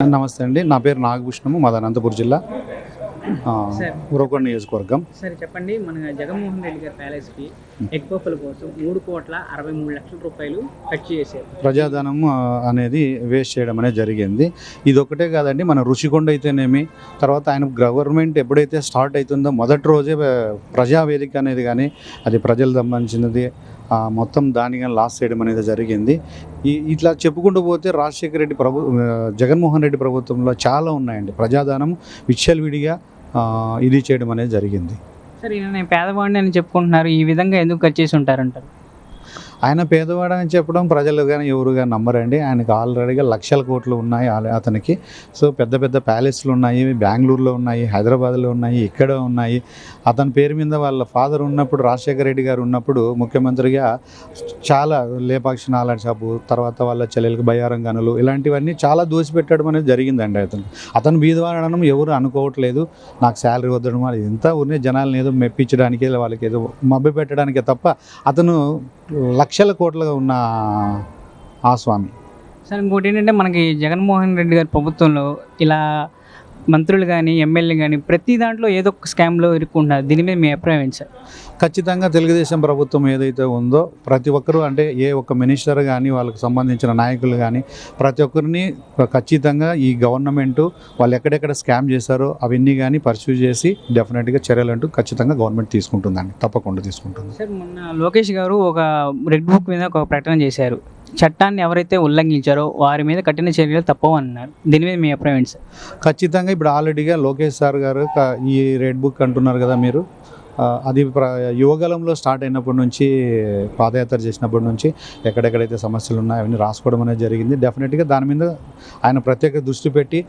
నమస్తే అండి. నా పేరు నాగభూషణము మాది అనంతపురం జిల్లా. ఉరవకొండ నియోజకవర్గం. సరే చెప్పండి మన జగన్మోహన్ రెడ్డి గారి ప్యాలెస్కి ఎగ్బఫల కోసం మూడు కోట్ల అరవై మూడు లక్షల రూపాయలు ఖర్చు చేశారు. ప్రజాధనం అనేది వేస్ట్ చేయడం అనేది జరిగింది. ఇది ఒకటే కాదండి మన రుషికొండ అయితేనేమి తర్వాత ఆయన గవర్నమెంట్ ఎప్పుడైతే స్టార్ట్ అవుతుందో మొదటి రోజే ప్రజావేదిక అనేది కానీ అది ప్రజలకు సంబంధించినది మొత్తం దాని కానీ లాస్ చేయడం అనేది జరిగింది. ఈ ఇట్లా చెప్పుకుంటూ పోతే రాజశేఖర రెడ్డి ప్రభు జగన్మోహన్ రెడ్డి ప్రభుత్వంలో చాలా ఉన్నాయండి. ప్రజాదానం విచ్చలవిడిగా ఇది చేయడం అనేది జరిగింది. సరే నేను పేదవాడిని అని చెప్పుకుంటున్నారు. ఈ విధంగా ఎందుకు ఖర్చు చేసి ఉంటారంటారు? ఆయన పేదవాడని చెప్పడం ప్రజలు కానీ ఎవరు కానీ నమ్మరండి. ఆయనకు ఆల్రెడీగా లక్షల కోట్లు ఉన్నాయి అతనికి. సో పెద్ద పెద్ద ప్యాలెస్లు ఉన్నాయి బెంగళూరులో ఉన్నాయి హైదరాబాద్లో ఉన్నాయి ఇక్కడ ఉన్నాయి. అతని పేరు మీద వాళ్ళ ఫాదర్ ఉన్నప్పుడు రాజశేఖర రెడ్డి గారు ఉన్నప్పుడు ముఖ్యమంత్రిగా చాలా లేపాక్షి నాలాంటి షాపు తర్వాత వాళ్ళ చెల్లెలకు బయ్యారం గనులు ఇలాంటివన్నీ చాలా దోచిపెట్టడం అనేది జరిగిందండి అతను. అతను బీదవాడనం ఎవరు అనుకోవట్లేదు. నాకు శాలరీ వద్దడం అది ఇంత ఉన్నాయి జనాలను ఏదో మెప్పించడానికి వాళ్ళకి ఏదో మభ్య పెట్టడానికే తప్ప అతను లక్షల కోట్లుగా ఉన్న ఆ స్వామి. సార్ ఇంకోటి ఏంటంటే మనకి జగన్మోహన్ రెడ్డి గారి ప్రభుత్వంలో ఇలా మంత్రులు కానీ ఎమ్మెల్యే కానీ ప్రతి దాంట్లో ఏదో ఒక స్కామ్లో ఇరుక్కుంటున్నారు. దీని మీద మీ అభిప్రాయం ఏంటి సార్? ఖచ్చితంగా తెలుగుదేశం ప్రభుత్వం ఏదైతే ఉందో ప్రతి ఒక్కరూ అంటే ఏ ఒక్క మినిస్టర్ కానీ వాళ్ళకి సంబంధించిన నాయకులు కానీ ప్రతి ఒక్కరిని ఖచ్చితంగా ఈ గవర్నమెంట్ వాళ్ళు ఎక్కడెక్కడ స్కామ్ చేశారో అవన్నీ కానీ పర్సూ చేసి డెఫినెట్గా చర్యలు అంటూ ఖచ్చితంగా గవర్నమెంట్ తీసుకుంటుందండి. తప్పకుండా తీసుకుంటుంది. సార్ మొన్న లోకేష్ గారు ఒక రెడ్ బుక్ మీద ఒక ప్రకటన చేశారు. చట్టాన్ని ఎవరైతే ఉల్లంఘించారో వారి మీద కఠిన చర్యలు తప్పవు అన్నారు దీని మీద మీ అభిప్రాయం సార్? ఖచ్చితంగా ఇప్పుడు ఆల్రెడీగా లోకేష్ సార్ గారు ఈ రెడ్ బుక్ అంటున్నారు కదా మీరు. అది ప్ర యువగలంలో స్టార్ట్ అయినప్పటి నుంచి పాదయాత్ర చేసినప్పటి నుంచి ఎక్కడెక్కడైతే సమస్యలు ఉన్నాయో అవన్నీ రాసుకోవడం అనేది జరిగింది. డెఫినెట్గా దాని మీద ఆయన ప్రత్యేక దృష్టి పెట్టి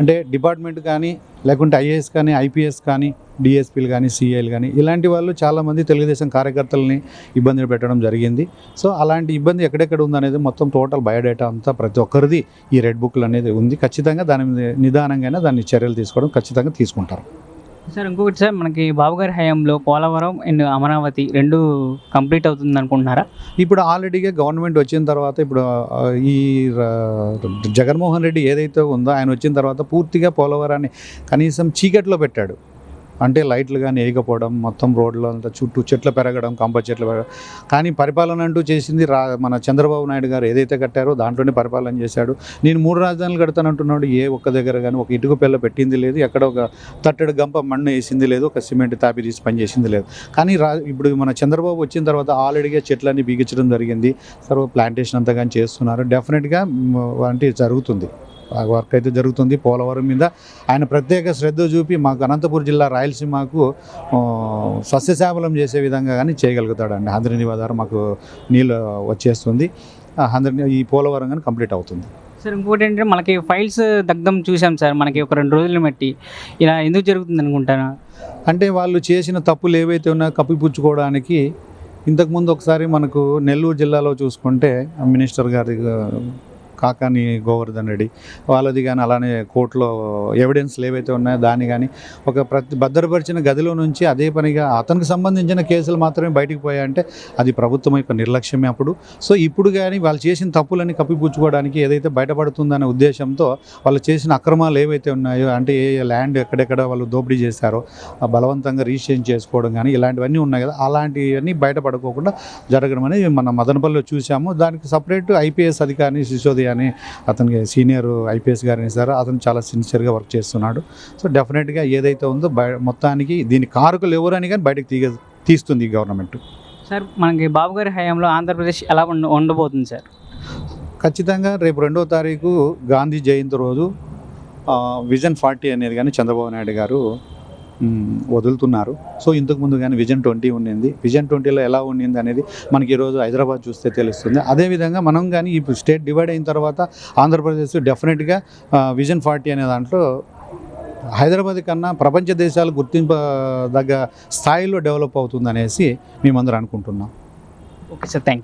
అంటే డిపార్ట్మెంట్ కానీ లేకుంటే ఐఏఎస్ కానీ ఐపీఎస్ కానీ డిఎస్పీలు కానీ సిఐలు కానీ ఇలాంటి వాళ్ళు చాలామంది తెలుగుదేశం కార్యకర్తలని ఇబ్బంది పెట్టడం జరిగింది. సో అలాంటి ఇబ్బంది ఎక్కడెక్కడ ఉందనేది మొత్తం టోటల్ బయోడేటా అంతా ప్రతి ఒక్కరిది ఈ రెడ్ బుక్లు అనేది ఉంది. ఖచ్చితంగా దాని మీద నిదానంగానే దాన్ని చర్యలు తీసుకోవడం ఖచ్చితంగా తీసుకుంటారు. సార్ ఇంకొకటి సార్ మనకి బాబుగారి హయాంలో పోలవరం అండ్ అమరావతి రెండు కంప్లీట్ అవుతుంది అనుకుంటున్నారా? ఇప్పుడు ఆల్రెడీగా గవర్నమెంట్ వచ్చిన తర్వాత ఇప్పుడు ఈ జగన్మోహన్ రెడ్డి ఏదైతే ఉందో ఆయన వచ్చిన తర్వాత పూర్తిగా పోలవరాన్ని కనీసం చీకట్లో పెట్టాడు. అంటే లైట్లు కానీ వేయకపోవడం మొత్తం రోడ్లు అంతా చుట్టూ చెట్లు పెరగడం కంప చెట్లు పెరగడం. కానీ పరిపాలన అంటూ చేసింది రా మన చంద్రబాబు నాయుడు గారు ఏదైతే కట్టారో దాంట్లోనే పరిపాలన చేశాడు. నేను మూడు రాజధానులు కడతానంటున్నాడు ఏ ఒక్క దగ్గర కానీ ఒక ఇటుక పిల్ల పెట్టింది లేదు ఎక్కడ ఒక తట్టడు గంప మన్ను వేసింది లేదు ఒక సిమెంట్ తాపి తీసి పని చేసింది లేదు. కానీ రా ఇప్పుడు మన చంద్రబాబు వచ్చిన తర్వాత ఆల్రెడీగా చెట్లన్నీ బిగించడం జరిగింది. సర్వ ప్లాంటేషన్ అంతా కానీ చేస్తున్నారు. డెఫినెట్గా అంటే జరుగుతుంది. వర్క్ అయితే జరుగుతుంది. పోలవరం మీద ఆయన ప్రత్యేక శ్రద్ధ చూపి మాకు అనంతపురం జిల్లా రాయలసీమకు ఆ, సస్యశ్యామలం చేసే విధంగా కానీ చేయగలుగుతాడండి. హంద్రి ద్వారా మాకు నీళ్ళు వచ్చేస్తుంది. హంద్రి ఈ పోలవరం కానీ కంప్లీట్ అవుతుంది. సార్ ఇంకోటి ఏంటంటే మనకి ఫైల్స్ దగ్ధం చూసాం సార్. మనకి ఒక రెండు రోజులు బట్టి. ఇలా ఎందుకు జరుగుతుంది అనుకుంటారా? అంటే వాళ్ళు చేసిన తప్పులు ఏవైతే ఉన్నాయో కప్పిపుచ్చుకోవడానికి ఇంతకుముందు ఒకసారి మనకు నెల్లూరు జిల్లాలో చూసుకుంటే మినిస్టర్ గారి కాకాని గోవర్ధన్ రెడ్డి వాళ్ళది కానీ అలానే కోర్టులో ఎవిడెన్స్లు ఏవైతే ఉన్నాయో దాన్ని కానీ ఒక ప్రతి భద్రపరిచిన గదిలో నుంచి అదే పనిగా అతనికి సంబంధించిన కేసులు మాత్రమే బయటికి పోయాయంటే అది ప్రభుత్వం యొక్క నిర్లక్ష్యమే అప్పుడు. సో ఇప్పుడు కానీ వాళ్ళు చేసిన తప్పులని కప్పిపుచ్చుకోవడానికి ఏదైతే బయటపడుతుందనే ఉద్దేశంతో వాళ్ళు చేసిన అక్రమాలు ఏవైతే ఉన్నాయో అంటే ఏ ల్యాండ్ ఎక్కడెక్కడ వాళ్ళు దోపిడీ చేశారో ఆ బలవంతంగా రిజిస్ట్రేషన్ చేసుకోవడం కానీ ఇలాంటివన్నీ ఉన్నాయి కదా అలాంటివన్నీ బయటపడుకోకుండా జరగడం అనేది మన మదనపల్లిలో చూసాము. దానికి సపరేట్ ఐపీఎస్ అధికారిని సిసోది అని అతనికి సీనియర్ ఐపీఎస్ గారిని సార్ అతను చాలా సిన్సియర్గా వర్క్ చేస్తున్నాడు. సో డెఫినెట్గా ఏదైతే ఉందో మొత్తానికి దీని కారకులు ఎవరని కానీ బయటకు తీగ తీస్తుంది గవర్నమెంట్. సార్ మనకి బాబుగారి హయాంలో ఆంధ్రప్రదేశ్ ఎలా ఉండ ఉండబోతుంది సార్? ఖచ్చితంగా రేపు రెండో తారీఖు గాంధీ జయంతి రోజు విజన్ ఫార్టీ అనేది కానీ చంద్రబాబు నాయుడు గారు వదులుతున్నారు. సో ఇంతకు ముందు కానీ విజన్ ట్వంటీ ఉండింది విజన్ ట్వంటీలో ఎలా ఉండింది అనేది మనకి ఈరోజు హైదరాబాద్ చూస్తే తెలుస్తుంది. అదేవిధంగా మనం కానీ ఇప్పుడు స్టేట్ డివైడ్ అయిన తర్వాత ఆంధ్రప్రదేశ్ డెఫినెట్గా విజన్ ఫార్టీ అనే దాంట్లో హైదరాబాద్ కన్నా ప్రపంచ దేశాలు గుర్తింపదగ్గ స్థాయిలో డెవలప్ అవుతుందనేసి మేమందరూ అనుకుంటున్నాం. Okay sir. Thank you